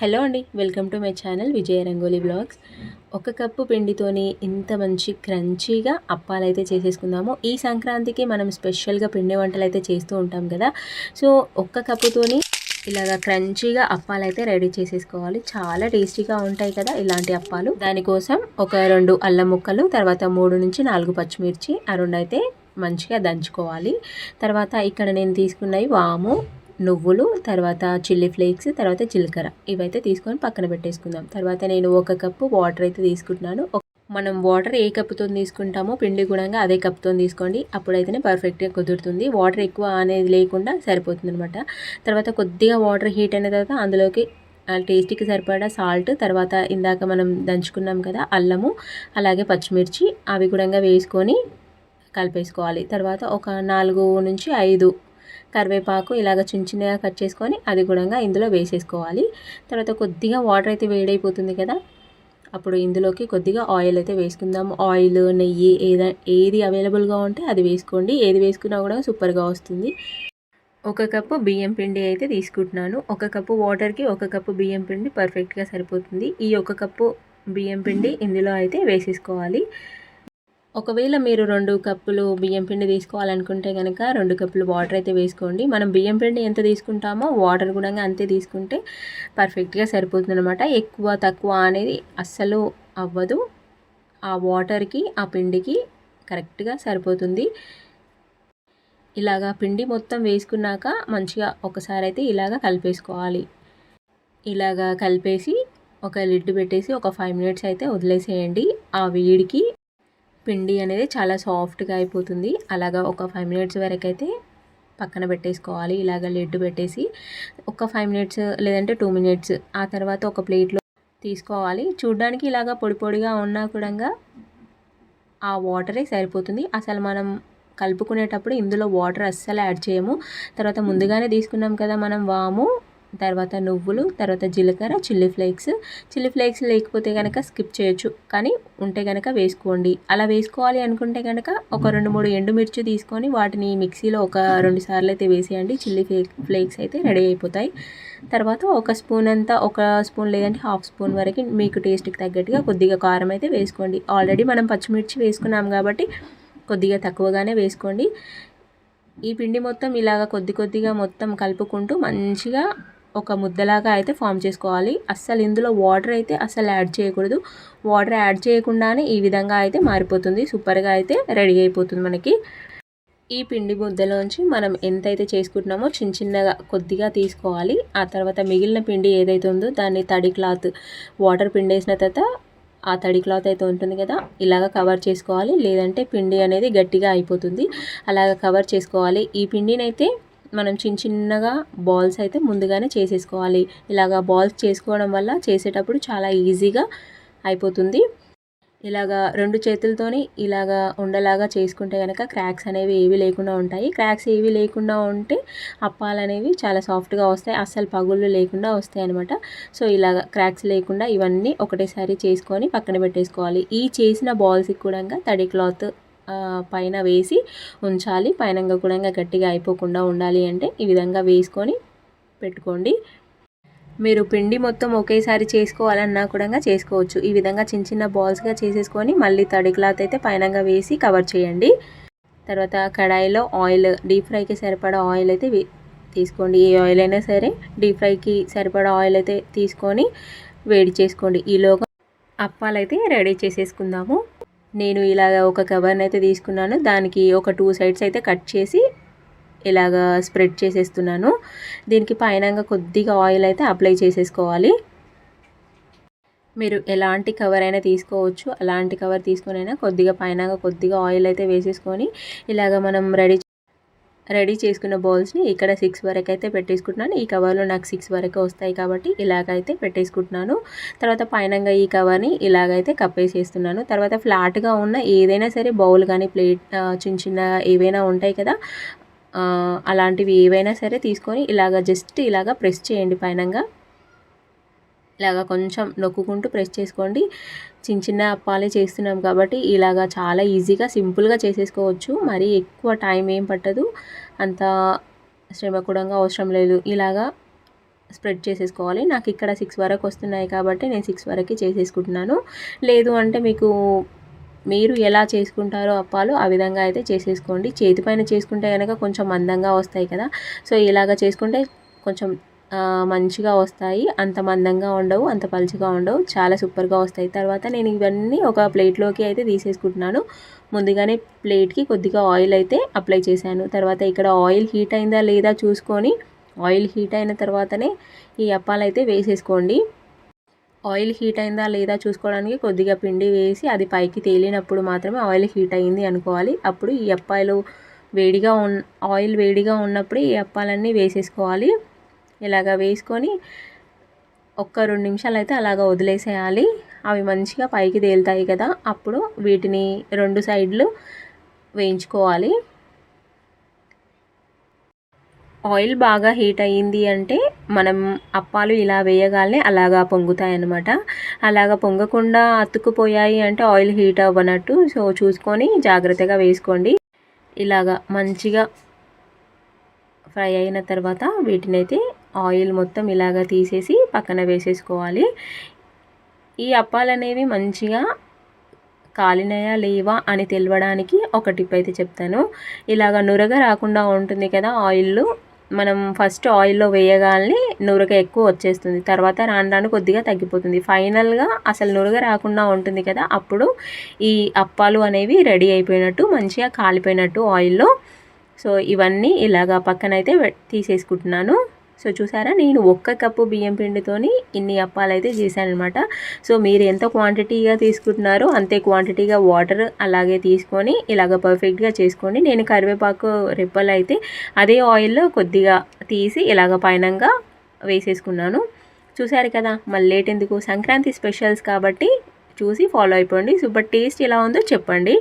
Hello అండి welcome to my channel Vijaya Rangoli blogs. ఒక cup పిండితోని ఇంత మంచి క్రంచీగా అప్పాలైతే చేసేసుకుందాము. ఈ సంక్రాంతికి మనం స్పెషల్గా పిండి వంటలు అయితే చేస్తూ ఉంటాం కదా. సో ఒక్క కప్పుతోని ఇలాగ క్రంచీగా అప్పాలు అయితే రెడీ చేసేసుకోవాలి. చాలా టేస్టీగా ఉంటాయి కదా ఇలాంటి అప్పాలు. దానికోసం ఒక రెండు అల్లం ముక్కలు తర్వాత మూడు నుంచి నాలుగు పచ్చిమిర్చి ఆ రెండు అయితే మంచిగా దంచుకోవాలి. తర్వాత ఇక్కడ నేను తీసుకున్నవి వాము నువ్వులు తర్వాత చిల్లీ ఫ్లేక్స్ తర్వాత జీలకర్ర. ఇవైతే తీసుకొని పక్కన పెట్టేసుకుందాం. తర్వాత నేను ఒక కప్పు వాటర్ అయితే తీసుకుంటున్నాను. మనం వాటర్ ఏ కప్పుతో తీసుకుంటామో పిండి కూడా అదే కప్తో తీసుకోండి. అప్పుడైతేనే పర్ఫెక్ట్గా కుదురుతుంది. వాటర్ ఎక్కువ అనేది లేకుండా సరిపోతుంది అనమాట తర్వాత కొద్దిగా వాటర్ హీట్ అయిన తర్వాత అందులోకి టేస్ట్కి సరిపడా సాల్ట్ తర్వాత ఇందాక మనం దంచుకున్నాం కదా అల్లము అలాగే పచ్చిమిర్చి అవి కూడా వేసుకొని కలిపేసుకోవాలి. తర్వాత ఒక నాలుగు నుంచి ఐదు కరివేపాకు ఇలాగ చిన్న చిన్నగా కట్ చేసుకొని అది కూడా ఇందులో వేసేసుకోవాలి. తర్వాత కొద్దిగా వాటర్ అయితే వేడైపోతుంది కదా. అప్పుడు ఇందులోకి కొద్దిగా ఆయిల్ అయితే వేసుకుందాం ఆయిల్ నెయ్యి ఏదైనా ఏది అవైలబుల్గా ఉంటే అది వేసుకోండి. ఏది వేసుకున్నా కూడా సూపర్గా వస్తుంది. ఒక కప్పు బియ్యం పిండి అయితే తీసుకుంటున్నాను. ఒక కప్పు వాటర్కి ఒక కప్పు బియ్యం పిండి పర్ఫెక్ట్గా సరిపోతుంది. ఈ ఒక కప్పు బియ్యం పిండి ఇందులో అయితే వేసేసుకోవాలి. ఒకవేళ మీరు రెండు కప్పులు బియ్యం పిండి తీసుకోవాలనుకుంటే కనుక రెండు కప్పులు వాటర్ అయితే వేసుకోండి. మనం బియ్యం పిండి ఎంత తీసుకుంటామో వాటర్ కూడా అంతే తీసుకుంటే పర్ఫెక్ట్గా సరిపోతుంది అనమాట ఎక్కువ తక్కువ అనేది అస్సలు అవ్వదు. ఆ వాటర్కి ఆ పిండికి కరెక్ట్గా సరిపోతుంది. ఇలాగా పిండి మొత్తం వేసుకున్నాక మంచిగా ఒకసారి అయితే ఇలాగ కలిపేసుకోవాలి. ఇలాగా కలిపేసి ఒక లిడ్ పెట్టేసి ఒక ఫైవ్ మినిట్స్ అయితే వదిలేసేయండి. ఆ వేడికి పిండి అనేది చాలా సాఫ్ట్గా అయిపోతుంది. అలాగా ఒక ఫైవ్ మినిట్స్ వరకు అయితే పక్కన పెట్టేసుకోవాలి. ఇలాగ లెడ్డు పెట్టేసి ఒక ఫైవ్ మినిట్స్ లేదంటే టూ మినిట్స్ ఆ తర్వాత ఒక ప్లేట్లో తీసుకోవాలి. చూడ్డానికి ఇలాగ పొడి పొడిగా ఉన్నా కూడా ఆ వాటరే సరిపోతుంది. అసలు మనం కలుపుకునేటప్పుడు ఇందులో వాటర్ అస్సలు యాడ్ చేయము. తర్వాత ముందుగానే తీసుకున్నాం కదా మనం వాము. తర్వాత నువ్వులు తర్వాత జీలకర్ర చిల్లీ ఫ్లేక్స్. చిల్లీ ఫ్లేక్స్ లేకపోతే కనుక స్కిప్ చేయొచ్చు. కానీ ఉంటే కనుక వేసుకోండి. అలా వేసుకోవాలి అనుకుంటే కనుక ఒక రెండు మూడు ఎండుమిర్చి తీసుకొని వాటిని మిక్సీలో ఒక రెండు సార్లు అయితే వేసేయండి. చిల్లీ ఫ్లేక్స్ అయితే రెడీ అయిపోతాయి. తర్వాత ఒక స్పూన్ అంతా ఒక స్పూన్ లేదంటే హాఫ్ స్పూన్ వరకు మీకు టేస్ట్కి తగ్గట్టుగా కొద్దిగా కారం అయితే వేసుకోండి. ఆల్రెడీ మనం పచ్చిమిర్చి వేసుకున్నాం కాబట్టి కొద్దిగా తక్కువగానే వేసుకోండి. ఈ పిండి మొత్తం ఇలాగ కొద్ది కొద్దిగా మొత్తం కలుపుకుంటూ మంచిగా ఒక ముద్దలాగా అయితే ఫామ్ చేసుకోవాలి. అస్సలు ఇందులో వాటర్ అయితే అస్సలు యాడ్ చేయకూడదు. వాటర్ యాడ్ చేయకుండానే ఈ విధంగా అయితే మారిపోతుంది. సూపర్గా అయితే రెడీ అయిపోతుంది మనకి. ఈ పిండి ముద్దలోంచి మనం ఎంతైతే చేసుకుంటున్నామో చిన్న చిన్నగా కొద్దిగా తీసుకోవాలి. ఆ తర్వాత మిగిలిన పిండి ఏదైతే ఉందో దాన్ని తడి క్లాత్ వాటర్ పిండి వేసిన తర్వాత ఆ తడి క్లాత్ అయితే ఉంటుంది కదా ఇలాగ కవర్ చేసుకోవాలి. లేదంటే పిండి అనేది గట్టిగా అయిపోతుంది. అలాగ కవర్ చేసుకోవాలి. ఈ పిండినైతే మనం చిన్న చిన్నగా బాల్స్ అయితే ముందుగానే చేసేసుకోవాలి. ఇలాగా బాల్స్ చేసుకోవడం వల్ల చేసేటప్పుడు చాలా ఈజీగా అయిపోతుంది. ఇలాగా రెండు చేతులతోని ఇలాగా ఉండలాగా చేసుకుంటే కనుక క్రాక్స్ అనేవి ఏవి లేకుండా ఉంటాయి. క్రాక్స్ ఏవి లేకుండా ఉంటే అప్పాలు అనేవి చాలా సాఫ్ట్గా వస్తాయి. అస్సలు పగుళ్ళు లేకుండా వస్తాయి అనమాట సో ఇలాగ క్రాక్స్ లేకుండా ఇవన్నీ ఒకటేసారి చేసుకొని పక్కన పెట్టేసుకోవాలి. ఈ చేసిన బాల్స్కి కూడా తడి క్లాత్ పైన వేసి ఉంచాలి. పైన కూడా గట్టిగా అయిపోకుండా ఉండాలి అంటే ఈ విధంగా వేసుకొని పెట్టుకోండి. మీరు పిండి మొత్తం ఒకేసారి చేసుకోవాలన్నా కూడా చేసుకోవచ్చు. ఈ విధంగా చిన్న చిన్న బాల్స్గా చేసేసుకొని మళ్ళీ తడి క్లాత్ అయితే పైనంగా వేసి కవర్ చేయండి. తర్వాత కడాయిలో ఆయిల్ డీప్ ఫ్రైకి సరిపడా ఆయిల్ అయితే తీసుకోండి. ఏ ఆయిల్ అయినా సరే డీప్ ఫ్రైకి సరిపడా ఆయిల్ అయితే తీసుకొని వేడి చేసుకోండి. ఈలోగా అప్పాలైతే రెడీ చేసేసుకుందాము. నేను ఇలాగ ఒక కవర్ని అయితే తీసుకున్నాను. దానికి ఒక టూ సైడ్స్ అయితే కట్ చేసి ఇలాగ స్ప్రెడ్ చేసేస్తున్నాను. దీనికి పైన కొద్దిగా ఆయిల్ అయితే అప్లై చేసేసుకోవాలి. మీరు ఎలాంటి కవర్ అయినా తీసుకోవచ్చు. అలాంటి కవర్ తీసుకొని అయినా కొద్దిగా పైన కొద్దిగా ఆయిల్ అయితే వేసేసుకొని ఇలాగ మనం రెడీ రెడీ చేసుకున్న బౌల్స్ని ఇక్కడ సిక్స్ వరకు అయితే పెట్టేసుకుంటున్నాను. ఈ కవర్లో నాకు సిక్స్ వరకు వస్తాయి కాబట్టి ఇలాగైతే పెట్టేసుకుంటున్నాను. తర్వాత పైనంగా ఈ కవర్ని ఇలాగైతే కప్పేసేస్తున్నాను. తర్వాత ఫ్లాట్గా ఉన్న ఏదైనా సరే బౌల్ కానీ ప్లేట్ చిన్న చిన్న ఏవైనా ఉంటాయి కదా అలాంటివి ఏవైనా సరే తీసుకొని ఇలాగ జస్ట్ ఇలాగ ప్రెస్ చేయండి పైనంగా. ఇలాగ కొంచెం నొక్కుంటూ ప్రెస్ చేసుకోండి. చిన్న చిన్న అప్పాలే చేస్తున్నాం కాబట్టి ఇలాగా చాలా ఈజీగా సింపుల్గా చేసేసుకోవచ్చు. మరీ ఎక్కువ టైం ఏం పట్టదు. అంత శ్రమకూడంగా అవసరం లేదు. ఇలాగా స్ప్రెడ్ చేసేసుకోవాలి. నాకు ఇక్కడ సిక్స్ వరకు వస్తున్నాయి కాబట్టి నేను సిక్స్ వరకు చేసేసుకుంటున్నాను. లేదు అంటే మీకు మీరు ఎలా చేసుకుంటారో అప్పాలు ఆ విధంగా అయితే చేసేసుకోండి. చేతి పైన చేసుకుంటే కనుక కొంచెం మందంగా వస్తాయి కదా. సో ఇలాగ చేసుకుంటే కొంచెం మంచిగా వస్తాయి. అంత మందంగా ఉండవు అంత పలుచగా ఉండవు. చాలా సూపర్గా వస్తాయి. తర్వాత నేను ఇవన్నీ ఒక ప్లేట్లోకి అయితే తీసేసుకుంటున్నాను. ముందుగానే ప్లేట్కి కొద్దిగా ఆయిల్ అయితే అప్లై చేశాను. తర్వాత ఇక్కడ ఆయిల్ హీట్ అయిందా లేదా చూసుకొని ఆయిల్ హీట్ అయిన తర్వాతనే ఈ అప్పాలు అయితే వేసేసుకోండి. ఆయిల్ హీట్ అయిందా లేదా చూసుకోవడానికి కొద్దిగా పిండి వేసి అది పైకి తేలినప్పుడు మాత్రమే ఆయిల్ హీట్ అయింది అనుకోవాలి. అప్పుడు ఈ అప్పాయిలు వేడిగా ఉన్ ఆయిల్ వేడిగా ఉన్నప్పుడు ఈ అప్పాలన్నీ వేసేసుకోవాలి. ఇలాగ వేసుకొని ఒక్క రెండు నిమిషాలు అయితే అలాగ వదిలేసేయాలి. అవి మంచిగా పైకి తేలుతాయి కదా అప్పుడు వీటిని రెండు సైడ్లు వేయించుకోవాలి. ఆయిల్ బాగా హీట్ అయ్యింది అంటే మనం అప్పాలు ఇలా వేయగానే అలాగా పొంగుతాయి అన్నమాట అలాగా పొంగకుండా అతుక్కుపోయాయి అంటే ఆయిల్ హీట్ అవ్వనట్టు. సో చూసుకొని జాగ్రత్తగా వేసుకోండి. ఇలాగా మంచిగా ఫ్రై అయిన తర్వాత వీటినైతే ఆయిల్ మొత్తం ఇలాగ తీసేసి పక్కన వేసేసుకోవాలి. ఈ అప్పాలు అనేవి మంచిగా కాలినయా లేవా అని తెలవడానికి ఒక టిప్ అయితే చెప్తాను. ఇలాగ నురగ రాకుండా ఉంటుంది కదా ఆయిల్ మనం ఫస్ట్ ఆయిల్లో వేయగానే నురగ ఎక్కువ వచ్చేస్తుంది. తర్వాత రాను రాను కొద్దిగా తగ్గిపోతుంది. ఫైనల్గా అసలు నురగ రాకుండా ఉంటుంది కదా అప్పుడు ఈ అప్పాలు అనేవి రెడీ అయిపోయినట్టు మంచిగా కాలిపోయినట్టు ఆయిల్లో. సో ఇవన్నీ ఇలాగా పక్కనైతే తీసేసుకుంటున్నాను. సో చూసారా నేను ఒక్క కప్పు బియ్యం పిండితోని ఇన్ని అప్పాలు అయితే చేశానమాట సో మీరు ఎంత క్వాంటిటీగా తీసుకుంటున్నారో అంతే క్వాంటిటీగా వాటర్ అలాగే తీసుకొని ఇలాగ పర్ఫెక్ట్గా చేసుకోండి నేను కరివేపాకు రెప్పలు అయితే అదే ఆయిల్లో కొద్దిగా తీసి ఇలాగ పైనంగా వేసేసుకున్నాను. చూసారు కదా మళ్ళీ లేట్ ఎందుకు? సంక్రాంతి స్పెషల్స్ కాబట్టి చూసి ఫాలో అయిపోండి. సూపర్ టేస్ట్ ఎలా ఉందో చెప్పండి.